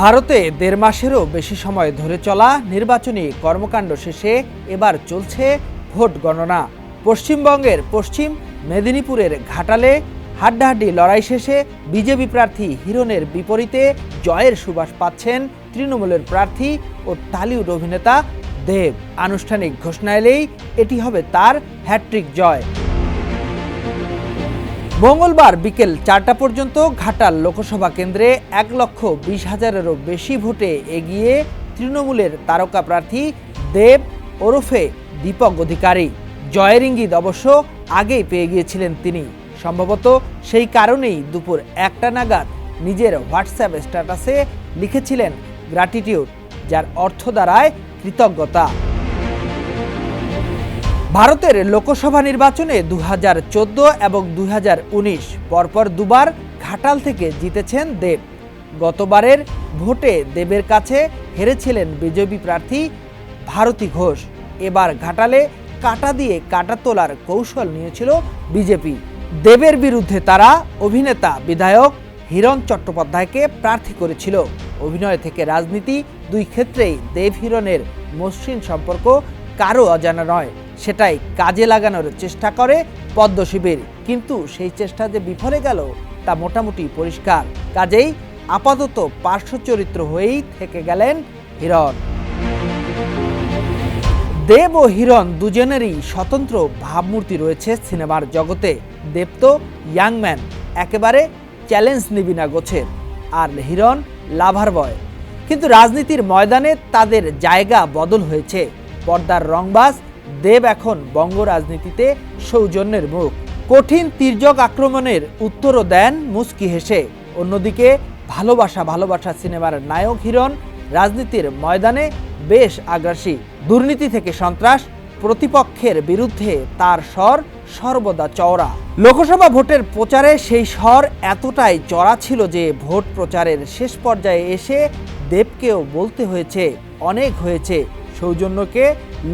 ভারতে দেড় মাসেরও বেশি সময় ধরে চলা নির্বাচনী কর্মকাণ্ড শেষে এবার চলছে ভোট গণনা। পশ্চিমবঙ্গের পশ্চিম মেদিনীপুরের ঘাটালে হাড্ডাহাড্ডি লড়াই শেষে বিজেপি প্রার্থী হিরণের বিপরীতে জয়ের সুবাস পাচ্ছেন তৃণমূলের প্রার্থী ও টালিউড অভিনেতা দেব। আনুষ্ঠানিক ঘোষণা এলেই এটি হবে তার হ্যাট্রিক জয়। মঙ্গলবার বিকেল চারটা পর্যন্ত ঘাটাল লোকসভা কেন্দ্রে এক লক্ষ বিশ হাজারেরও বেশি ভোটে এগিয়ে তৃণমূলের তারকা প্রার্থী দেব ওরফে দীপক অধিকারী। জয়ের ইঙ্গিত অবশ্য আগেই পেয়ে গিয়েছিলেন তিনি। সম্ভবত সেই কারণেই দুপুর একটা নাগাদ নিজের হোয়াটসঅ্যাপ স্ট্যাটাসে লিখেছিলেন গ্র্যাটিটিউড যার অর্থ দ্বারায় কৃতজ্ঞতা। ভারতের লোকসভা নির্বাচনে দু হাজার চোদ্দ এবং দু হাজার উনিশ পরপর দুবার ঘাটাল থেকে জিতেছেন দেব। গতবারের ভোটে দেবের কাছে হেরেছিলেন বিজেপি প্রার্থী ভারতী ঘোষ। এবার ঘাটালে কাটা দিয়ে কাটা তোলার কৌশল নিয়েছিল বিজেপি। দেবের বিরুদ্ধে তারা অভিনেতা বিধায়ক হিরণ চট্টোপাধ্যায়কে প্রার্থী করেছিল। অভিনয় থেকে রাজনীতি দুই ক্ষেত্রেই দেব হিরণের মসৃণ সম্পর্ক কারও অজানা নয়। সেটাই কাজে লাগানোর চেষ্টা করে পদ্ম শিবির। কিন্তু সেই চেষ্টা যে বিফলে গেল, তা মোটামুটি পরিষ্কার। কাজেই আপাতত পার্শ্ব চরিত্র হয়েই থেকে গেলেন হিরণ। দেব ও হিরণ দুজনেরই স্বতন্ত্র ভাবমূর্তি রয়েছে সিনেমার জগতে। দেব তো ইয়াংম্যান একেবারে চ্যালেঞ্জ নিবি না গোছের। আর হিরণ লাভার বয়। কিন্তু রাজনীতির ময়দানে তাদের জায়গা বদল হয়েছে। পর্দার রংবাজ দেব এখন বঙ্গ রাজনীতিতে সৌজন্যের মুখ। কঠিন তির্যক আক্রমণের উত্তরও দেন মুস্কি হেসে। অন্যদিকে, ভালোবাসা ভালোবাসা সিনেমার নায়ক, হিরণ, রাজনীতির ময়দানে বেশ আগ্রাসী। দুর্নীতি থেকে সন্ত্রাস, প্রতিপক্ষের বিরুদ্ধে তার স্বর সর্বদা চওড়া। লোকসভা ভোটের প্রচারে সেই স্বর এতটাই চড়া ছিল যে ভোট প্রচারের শেষ পর্যায়ে এসে দেবকেও বলতে হয়েছে, অনেক হয়েছে। সৌজন্যকে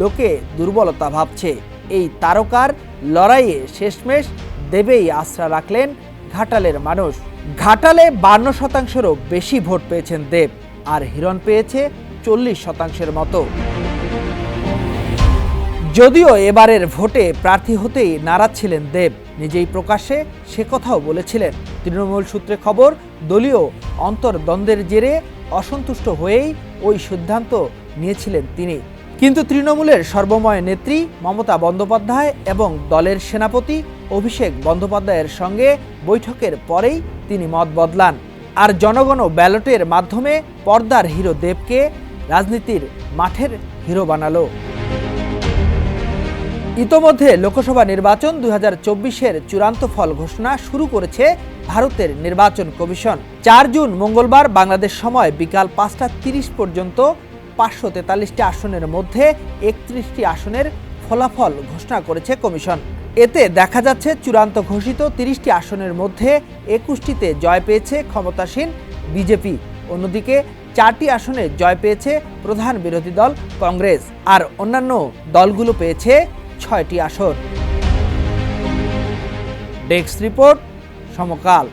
লোকে দুর্বলতা ভাবছে। এই তারকার লড়াইয়ে শেষমেশ দেবেই আশ্রা রাখলেন ঘাটালের মানুষ। ঘাটালে বান্ন শতাংশেরও বেশি ভোট পেয়েছেন দেব, আর হিরণ পেয়েছে চল্লিশ শতাংশের মতো। যদিও এবারের ভোটে প্রার্থী হতেই নারাজ ছিলেন দেব, নিজেই প্রকাশ্যে সে কথাও বলেছিলেন। তৃণমূল সূত্রে খবর, দলীয় অন্তর্দ্বন্দ্বের জেরে অসন্তুষ্ট হয়েই ওই সিদ্ধান্ত নিয়েছিলেন তিনি। কিন্তু তৃণমূলের সর্বময় নেত্রী মমতা বন্দ্যোপাধ্যায় এবং দলের সেনাপতি অভিষেক বন্দ্যোপাধ্যায়ের সঙ্গে বৈঠকের পরেই তিনি মত বদলান। আর জনগণ ব্যালটের মাধ্যমে পর্দার হিরো দেবকে রাজনীতির মাঠের হিরো বানালো। ইতোমধ্যে লোকসভা নির্বাচন দুই হাজার চব্বিশের চূড়ান্ত ফল ঘোষণা শুরু করেছে ভারতের নির্বাচন কমিশন। চার জুন মঙ্গলবার বাংলাদেশ সময় বিকাল পাঁচটা তিরিশ পর্যন্ত পাঁচশো তেতাল্লিশটি আসনের মধ্যে একত্রিশটি আসনের ফলাফল ঘোষণা করেছে কমিশন। এতে দেখা যাচ্ছে চূড়ান্ত ঘোষিত তিরিশটি আসনের মধ্যে একুশটিতে জয় পেয়েছে ক্ষমতাসীন বিজেপি। অন্যদিকে চারটি আসনে জয় পেয়েছে প্রধান বিরোধী দল কংগ্রেস। আর অন্যান্য দলগুলো পেয়েছে ছয়টি আসন ডেস্ক রিপোর্ট সমকাল।